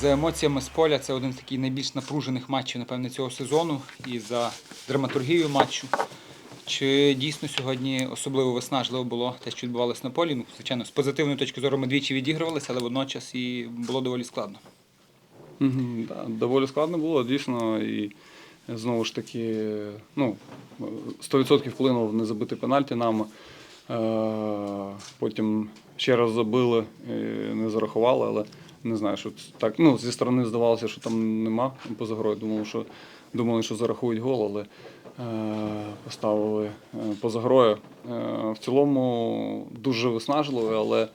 За емоціями з поля це один з таких найбільш напружених матчів, напевне, цього сезону і за драматургією матчу. Чи дійсно сьогодні особливо виснажливо було те, що відбувалося на полі? Ну, звичайно, з позитивної точки зору ми двічі відігрувалися, але водночас і було доволі складно. Да, доволі складно було, дійсно. І знову ж таки, ну, 100% вплинув не забити пенальті нам. Е, Потім ще раз забили, не зарахували, але не знаю, що так. Ну, зі сторони здавалося, що там нема поза грою. Думав, що, думали, що зарахують гол, але е, поставили е, поза грою. Е, в цілому дуже виснажливий, але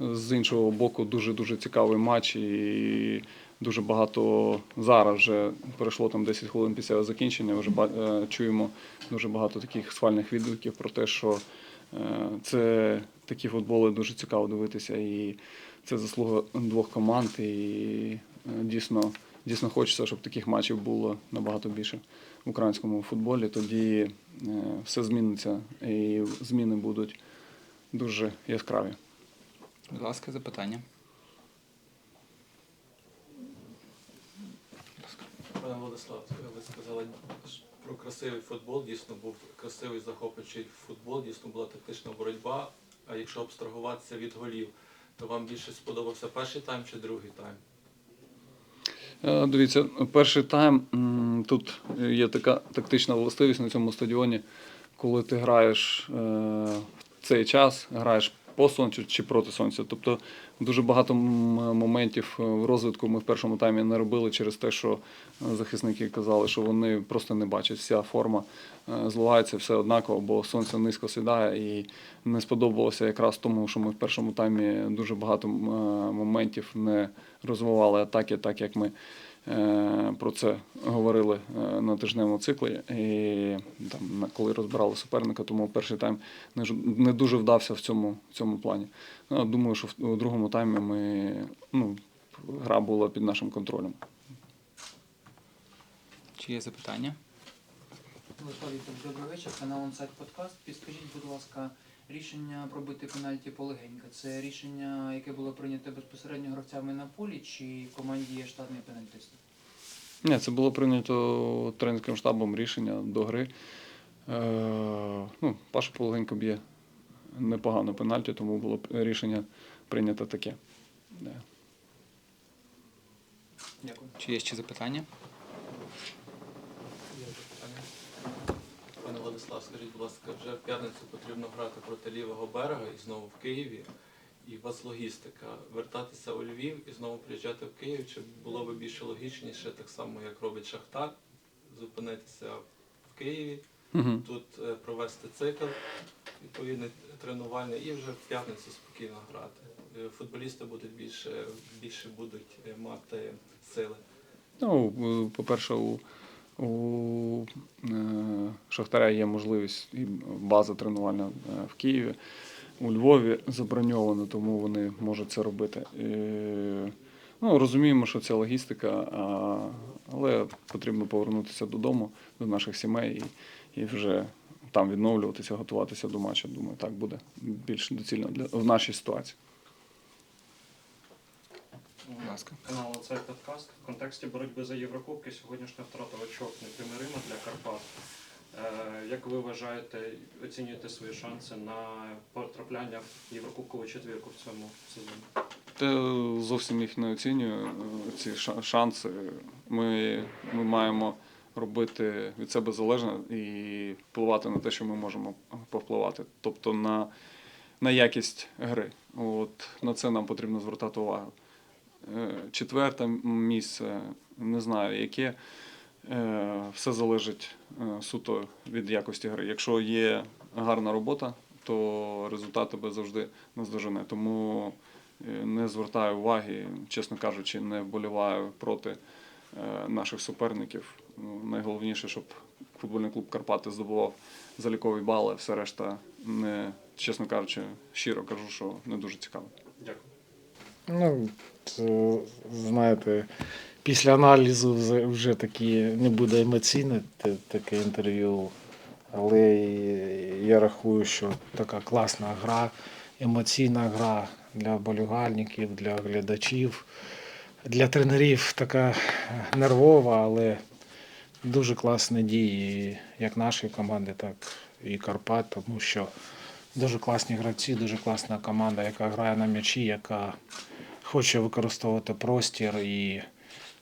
з іншого боку, дуже-дуже цікавий матч і дуже багато зараз вже пройшло там 10 хвилин після закінчення. Вже е, чуємо дуже багато таких схвальних відгуків про те, що е, це такі футболи дуже цікаво дивитися, і це заслуга двох команд. І е, дійсно, дійсно хочеться, щоб таких матчів було набагато більше в українському футболі. Тоді е, все зміниться, і зміни будуть дуже яскраві. Будь ласка, запитання. Пане Владислав, ви сказали про красивий футбол. Дійсно був красивий захоплюючий футбол, дійсно була тактична боротьба. А якщо абстрагуватися від голів, то вам більше сподобався перший тайм чи другий тайм? Е, Дивіться, перший тайм тут є така тактична властивість на цьому стадіоні, коли ти граєш е, в цей час, граєш по сонцю чи проти сонця. Тобто дуже багато моментів в розвитку ми в першому таймі не робили через те, що е, захисники казали, що вони просто не бачать. Вся форма е, зливається все однаково, бо сонце низько сідає і не сподобалося якраз тому, що ми в першому таймі дуже багато е, моментів не розвивали атаки, так як ми е, про це говорили е, на тижневому циклі. І там, коли розбирали суперника, тому перший тайм не, дуже вдався в цьому, в цьому плані. Ну, думаю, що в у другому таймі ми, ну, гра була під нашим контролем. Чи є запитання? Добрий вечір. Канал Онсайт Подкаст. Підскажіть, будь ласка, рішення пробити пенальті полегенько. Це рішення, яке було прийнято безпосередньо гравцями на полі, чи в команді є штатний пенальтист? Ні, це було прийнято тренерським штабом рішення до гри. Е, ну, Паша полегенько б'є непогано пенальті, тому було рішення прийнято таке. Да. Дякую. Чи є ще запитання? Є запитання? Пане Владислав, скажіть, будь ласка, вже в п'ятницю потрібно грати проти лівого берега і знову в Києві. І у вас логістика вертатися у Львів і знову приїжджати в Київ, чи було би більше логічніше, так само як робить Шахтар, зупинитися в Києві, Мгм. тут е, провести цикл відповідний тренувальний і вже в п'ятницю спокійно грати. Е, Футболісти будуть більше, більше будуть е, мати сили. Ну, по-перше, у, у е, Шахтаря є можливість і база тренувальна е, в Києві, у Львові заброньована, тому вони можуть це робити. Е, ну, розуміємо, що це логістика, але потрібно повернутися додому, до наших сімей і, і вже там відновлюватися, готуватися до матчу. Думаю, так буде більш доцільно для, в нашій ситуації. Будь ласка. Канал цей подкаст в контексті боротьби за Єврокубки сьогоднішня втрата очок непримирима для Карпат. Е, Як ви вважаєте, оцінюєте свої шанси на потрапляння в Єврокубкову четвірку в цьому сезоні? Та зовсім їх не оцінюю. е, Ці шанси. Ми, ми маємо робити від себе залежне і впливати на те, що ми можемо повпливати. Тобто на, на якість гри. От на це нам потрібно звертати увагу. Е, Четверте місце, не знаю яке. Е, Все залежить е, суто від якості гри. Якщо є гарна робота, то результат тебе завжди наздожене. Тому не звертаю уваги, чесно кажучи, не вболіваю проти наших суперників. Ну, Найголовніше, щоб футбольний клуб Карпати здобував залікові бали, все решта не, чесно кажучи, щиро кажу, що не дуже цікаво. Дякую. Ну, це, знаєте, після аналізу вже- такі не буде емоційне таке інтерв'ю. Але я рахую, що така класна гра, емоційна гра для болівальників, для глядачів. для тренерів така нервова, але дуже класні дії як нашої команди, так і Карпат, тому що дуже класні гравці, дуже класна команда, яка грає на м'ячі, яка хоче використовувати простір. І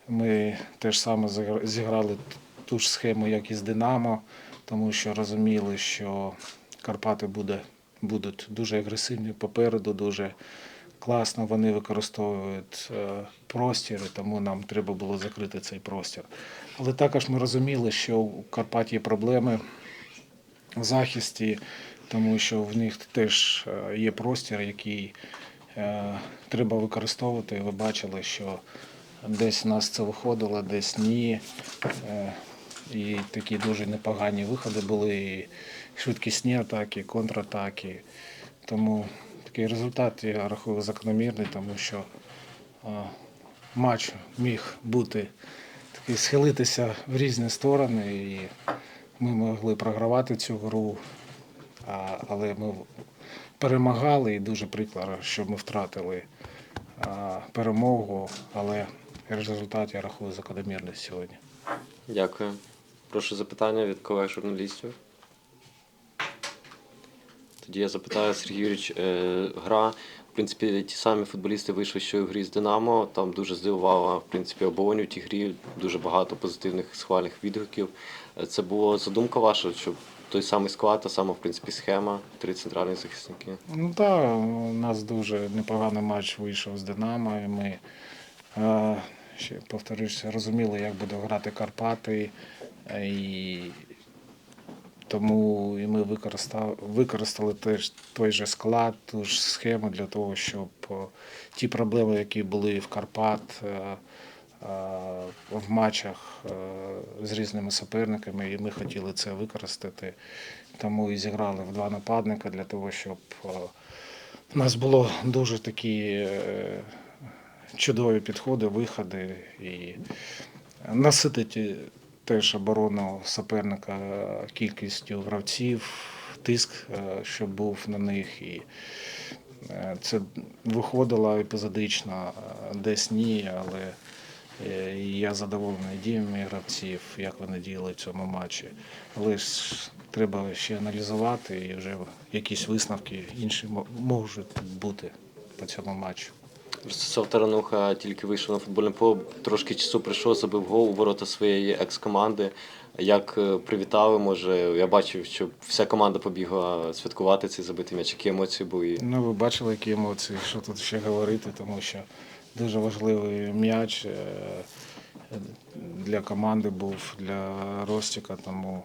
ми теж саме зіграли ту ж схему, як і з Динамо, тому що розуміли, що Карпати буде, будуть дуже агресивні попереду, дуже класно вони використовують е, простір, тому нам треба було закрити цей простір. Але також ми розуміли, що у Карпат є проблеми в захисті, тому що в них теж е, є простір, який треба використовувати. Ви бачили, що десь нас це виходило, десь ні. Е, І такі дуже непогані виходи були, і швидкісні атаки, контратаки. Тому такий результат я рахую закономірний, тому що матч міг бути такий схилитися в різні сторони, і ми могли програвати цю гру, але ми перемагали і дуже прикро, що ми втратили перемогу, але результат я рахую закономірний сьогодні. Дякую. Прошу запитання від колег журналістів. Тоді я запитаю Сергій Юрійович, е, гра. В принципі, ті самі футболісти вийшли, що в грі з Динамо. Там дуже здивувала в принципі оболонь у тій грі. Дуже багато позитивних схвальних відгуків. Е, Це була задумка ваша, щоб той самий склад, та сама в принципі схема, три центральні захисники. Ну так, у нас дуже непоганий матч вийшов з Динамо. І ми, е, ще повторюся, розуміли, як буде грати Карпати. е, І тому і ми використали, використали теж той же склад, ту ж схему для того, щоб е, ті проблеми, які були в Карпат в матчах е, з різними суперниками, і ми хотіли це використати. Тому і зіграли в два нападника для того, щоб е, у нас було дуже такі е, чудові підходи, виходи і наситити теж оборону суперника кількістю гравців, тиск, е, щоб був на них. І е, це виходило епізодично, е, десь ні, але е, я задоволений діями гравців, як вони діяли в цьому матчі. Але ж треба ще аналізувати і вже якісь висновки інші можуть бути по цьому матчу. Ростислав Тарануха тільки вийшов на футбольне поле, трошки часу прийшов, забив гол у ворота своєї екс-команди. Як е, привітали, може, я бачив, що вся команда побігла святкувати цей забитий м'яч. Які емоції були? Ну, ви бачили, які емоції, що тут ще говорити, тому що дуже важливий м'яч е, для команди був, для Ростіка. Тому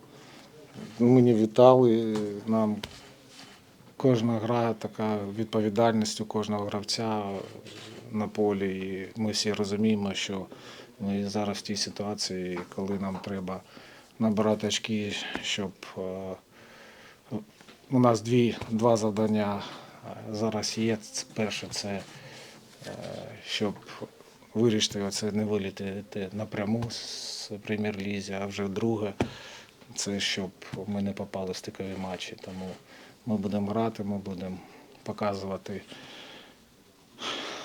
мені вітали. Нам кожна гра така відповідальність у кожного гравця на полі. І ми всі розуміємо, що ми зараз в тій ситуації, коли нам треба набирати очки, щоб е, у нас дві, два завдання зараз є. Перше це щоб вирішити оце не вилітати напряму з прем'єр-лізі, а вже друге це щоб ми не попали в стикові матчі. Тому ми будемо грати, ми будемо показувати.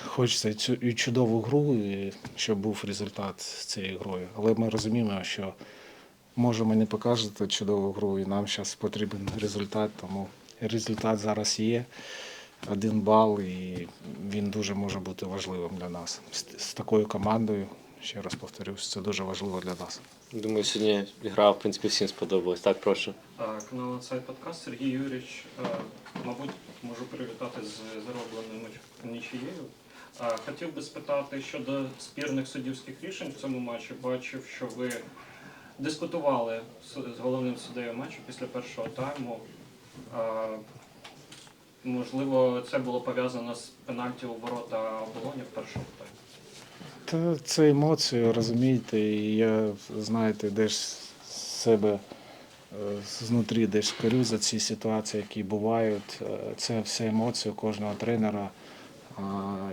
Хочеться цю і чудову гру, і щоб був результат з цією грою. Але ми розуміємо, що можемо не показувати чудову гру, і нам зараз потрібен результат, тому результат зараз є. Один бал, і він дуже може бути важливим для нас. З, з такою командою, ще раз повторюсь, це дуже важливо для нас. Думаю, сьогодні гра, в принципі, всім сподобалась. Так, прошу. Е, Канал Сайт Подкаст Сергій Юрійович, е, мабуть, можу привітати з заробленою нічією. Е, Хотів би спитати щодо спірних суддівських рішень в цьому матчі. Бачив, що ви дискутували з з головним суддею матчу після першого тайму. Можливо, це було пов'язано з пенальті у ворота оболоні в першому таймі. Та це емоції, розумієте, і я, знаєте, десь з себе е, знутрі десь корю за ці ситуації, які бувають. Е, Це все емоції кожного тренера,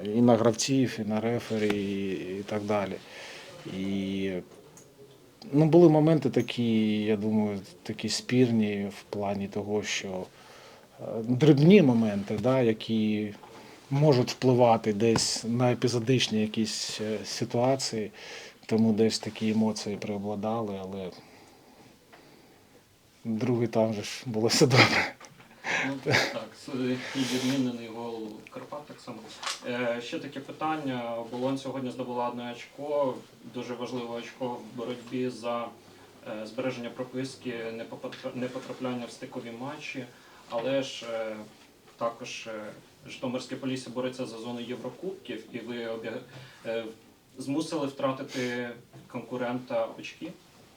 і на гравців, і на рефері, і, так далі. І ну, були моменти такі, я думаю, такі спірні в плані того, що дрібні моменти, да, які можуть впливати десь на епізодичні якісь е, ситуації, тому десь такі емоції преобладали, але другий там же ж було все добре. Ну, так, і відмінений гол Карпат так само. Е, ще таке питання. Болонь сьогодні здобула одне очко, дуже важливе очко в боротьбі за е, збереження прописки, не попотра- не потрапляння в стикові матчі, але ж е, також е, Житомирське Полісся бореться за зону Єврокубків, і ви обя... е, змусили втратити конкурента очки.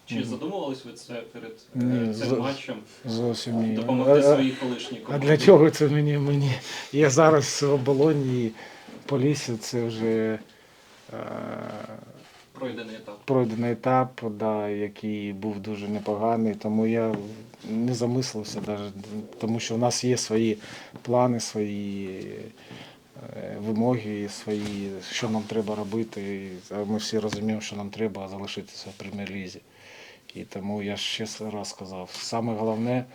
Чи Мгм. задумувались ви це перед Ні, цим матчем? Зовсім ні. Допомогти А- а- своїй колишній А для чого це мені? мені? Я зараз в оболоні Полісся це вже е, Пройдений етап. пройдений етап, да, який був дуже непоганий, тому я не замислився, даже, тому що в нас є свої плани, свої е, вимоги, свої, що нам треба робити. Ми всі розуміємо, що нам треба залишитися в прем'єр-лізі. І тому я ще раз сказав, саме головне,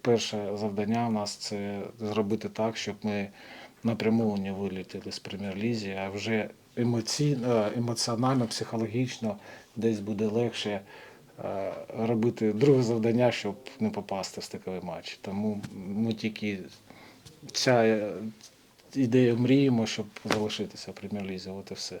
перше завдання у нас це зробити так, щоб ми напряму не вилітіли з прем'єр-лізі, а вже емоційно, емоціонально, психологічно десь буде легше е, робити друге завдання, щоб не попасти в стиковий матч. Тому ми тільки ця е, ідея мріємо, щоб залишитися в прем'єр-лізі. От і все.